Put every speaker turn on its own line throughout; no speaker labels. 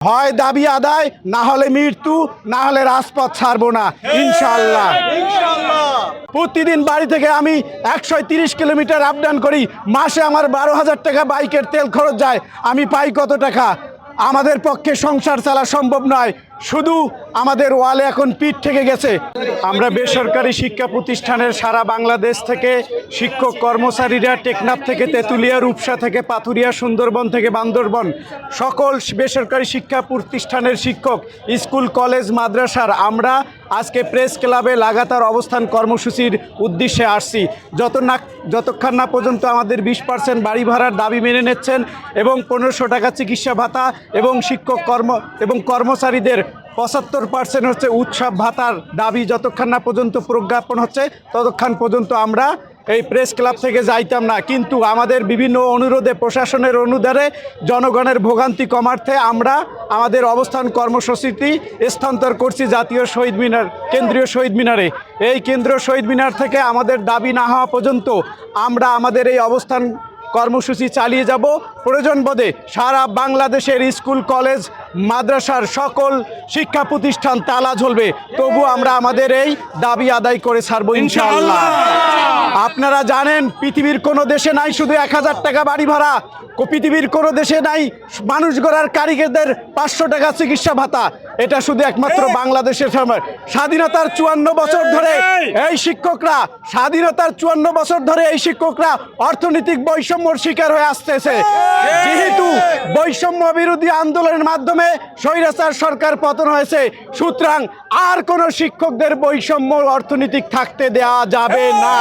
হয় দাবি আদায়, না হলে মৃত্যু, না হলে রাজপথ ছাড়বো না। ইনশাল্লাহ প্রতিদিন বাড়ি থেকে আমি একশো তিরিশ কিলোমিটার আপডাউন করি, মাসে আমার বারো হাজার টাকা বাইকের তেল খরচ যায়। আমি পাই কত টাকা? আমাদের পক্ষে সংসার চালা সম্ভব নয়। শুধু আমাদের ওয়ালে এখন পিঠ থেকে গেছে। আমরা বেসরকারি শিক্ষা প্রতিষ্ঠানের সারা বাংলাদেশ থেকে শিক্ষক কর্মচারীরা টেকনাফ থেকে তেঁতুলিয়া, রূপসা থেকে পাথুরিয়া, সুন্দরবন থেকে বান্দরবন, সকল বেসরকারি শিক্ষা প্রতিষ্ঠানের শিক্ষক, স্কুল, কলেজ, মাদ্রাসার আমরা আজকে প্রেস ক্লাবে লাগাতার অবস্থান কর্মসূচির উদ্দেশ্যে আসছি। যত না, যতক্ষণ না পর্যন্ত আমাদের বিশ পার্সেন্ট বাড়ি ভাড়ার দাবি মেনে নিচ্ছেন এবং পনেরোশো টাকা চিকিৎসা ভাতা এবং শিক্ষক কর্ম, এবং কর্মচারীদের পঁচাত্তর পার্সেন্ট হচ্ছে উৎসব ভাতার দাবি। যতক্ষণ না পর্যন্ত প্রজ্ঞাপন হচ্ছে, ততক্ষণ পর্যন্ত আমরা এই প্রেস ক্লাব থেকে যাইতাম না। কিন্তু আমাদের বিভিন্ন অনুরোধে, প্রশাসনের অনুদানে, জনগণের ভোগান্তি কমার্থে আমরা আমাদের অবস্থান কর্মসূচিটি স্থানান্তর করছি জাতীয় শহীদ মিনার, কেন্দ্রীয় শহীদ মিনারে। এই কেন্দ্রীয় শহীদ মিনার থেকে আমাদের দাবি না হওয়া পর্যন্ত আমরা আমাদের এই অবস্থান কর্মসূচি চালিয়ে যাব। প্রয়োজন বোধে সারা বাংলাদেশের স্কুল, কলেজ মাদ্রাসার সকল শিক্ষা প্রতিষ্ঠান তালা ঝলবে। তবু আমরা আমাদের এই দাবি আদায় করে ছাড়বো ইনশাআল্লাহ। আপনারা জানেন পৃথিবীর কোনো দেশে নাই শুধু এক হাজার টাকা বাড়ি ভাড়া। পৃথিবীর কোনো দেশে নাই মানুষ গড়ার কারিগরদের পাঁচশো টাকা চিকিৎসা ভাতা। এটা শুধু একমাত্র বাংলাদেশের সময়। স্বাধীনতার চুয়ান্ন বছর ধরে এই শিক্ষকরা স্বাধীনতার চুয়ান্ন বছর ধরে এই শিক্ষকরা অর্থনৈতিক বৈষম্যর শিকার হয়ে আসতেছে। যেহেতু বৈষম্য বিরোধী আন্দোলনের মাধ্যমে স্বৈরাচার সরকার পতন হয়েছে। সুতরাং আর কোনো শিক্ষকদের বৈষম্য অর্থনৈতিক থাকতে দেওয়া যাবে না।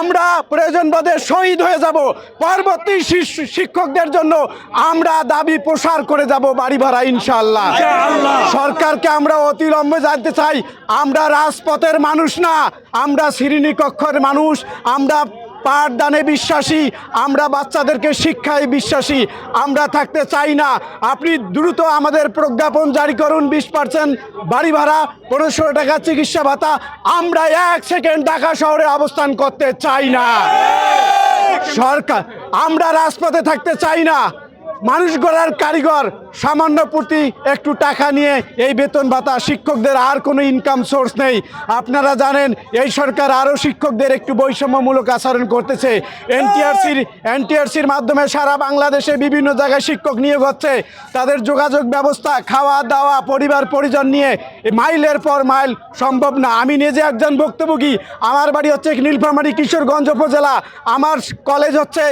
আমরা প্রয়োজন বোধে শহীদ হয়ে যাব। পরবর্তী শিক্ষকদের জন্য আমরা দাবি প্রসার করে যাব বাড়ি ভাড়া ইনশাল্লাহ সরকারকে আমরা অতিলম্বে জানতে চাই। আমরা রাজপথের মানুষ না। আমরা শ্রেণীকক্ষের মানুষ। আমরা পাঠদানে বিশ্বাসী, আমরা বাচ্চাদেরকে শিক্ষায় বিশ্বাসী, আমরা থাকতে চাই না। আপনি দ্রুত আমাদের প্রজ্ঞাপন জারি করুন, বিশ পার্সেন্ট বাড়ি ভাড়া, পনেরোশো টাকা চিকিৎসা ভাতা। আমরা এক সেকেন্ড ঢাকা শহরে অবস্থান করতে চাই না। সরকার, আমরা রাজপথে থাকতে চাই না। মানুষ গড়ার কারিগর সামান্য প্রতি একটু টাকা নিয়ে এই বেতন ভাতা শিক্ষকদের আর কোনো ইনকাম সোর্স নেই। আপনারা জানেন, এই সরকার আরও শিক্ষকদের একটু বৈষম্যমূলক আচরণ করতেছে। এনটিআরসির এনটিআরসির মাধ্যমে সারা বাংলাদেশে বিভিন্ন জায়গায় শিক্ষক নিয়োগ হচ্ছে। তাদের যোগাযোগ ব্যবস্থা, খাওয়া, দাওয়া, পরিবার, পরিজন নিয়ে মাইলের পর মাইল সম্ভব না। আমি নিজে একজন ভুক্তভোগী। আমার বাড়ি হচ্ছে নীলফামারী কিশোরগঞ্জ উপজেলা। আমার কলেজ হচ্ছে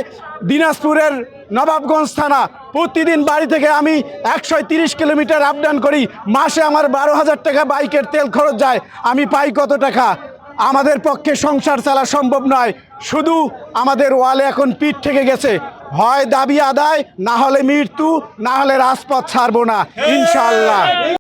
দিনাজপুরের নবাবগঞ্জ থানা। প্রতিদিন বাড়ি থেকে আমি একশো তিরিশ কিলোমিটার আপ ডাউন করি। মাসে আমার বারো হাজার টাকা বাইকের তেল খরচ যায়। আমি পাই কত টাকা? আমাদের পক্ষে সংসার চালা সম্ভব নয়। শুধু আমাদের ওয়ালে এখন পিঠ থেকে গেছে। হয় দাবি আদায়, না হলে মৃত্যু, না হলে রাজপথ ছাড়বো না। ইনশাআল্লাহ।